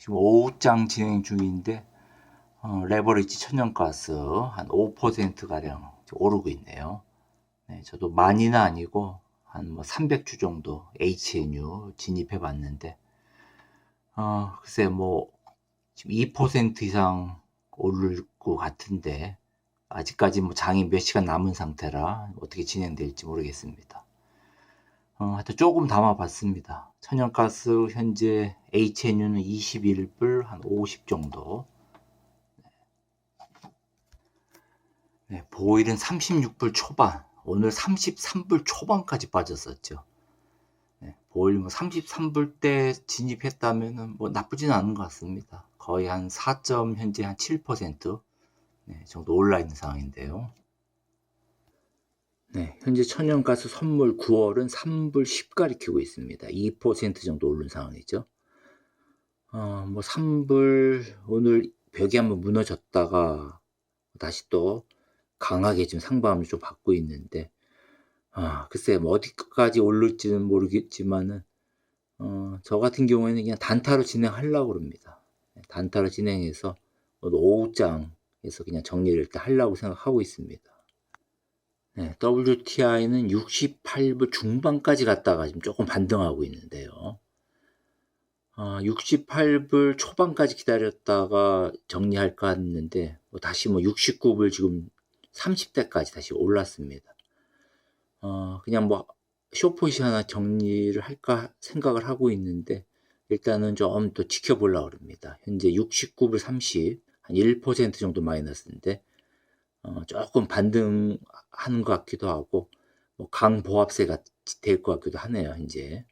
지금 5장 진행 중인데 어, 레버리지 천연가스 한 5% 가량 오르고 있네요. 네, 저도 많이는 아니고 한 뭐 300주 정도 HNU 진입해 봤는데 어, 글쎄 뭐 지금 2% 이상 오를 것 같은데 아직까지 뭐 장이 몇 시간 남은 상태라 어떻게 진행될지 모르겠습니다. 어, 하여튼 조금 담아봤습니다. 천연가스 현재 HNU는 21불 한 50 정도. 네, 보일은 36불 초반. 오늘 33불 초반까지 빠졌었죠. 네, 보일 뭐 33불 때 진입했다면은 뭐 나쁘지는 않은 것 같습니다. 거의 한 4. 현재 한 7% 네, 정도 올라 있는 상황인데요. 네, 현재 천연가스 선물 9월은 3불 10 가리 키고 있습니다. 2% 정도 오른 상황이죠. 어, 뭐 3불 오늘 벽이 한번 무너졌다가 다시 또 강하게 지금 상방을 좀 받고 있는데 아, 글쎄 뭐 어디까지 오를지는 모르겠지만은 어, 저 같은 경우에는 그냥 단타로 진행하려고 합니다. 단타로 진행해서 오늘 오후장에서 그냥 정리를 일단 하려고 생각하고 있습니다. 네, WTI는 68불 중반까지 갔다가 지금 조금 반등하고 있는데요. 어, 68불 초반까지 기다렸다가 정리할까 했는데 뭐 다시 뭐 69불 지금 30대까지 다시 올랐습니다. 어, 그냥 뭐 쇼포시 하나 정리를 할까 생각을 하고 있는데 일단은 좀 더 지켜보려고 합니다. 현재 69불 30, 한 1% 정도 마이너스인데 어, 조금 반등하는 것 같기도 하고 뭐 강보합세가 될 것 같기도 하네요. 이제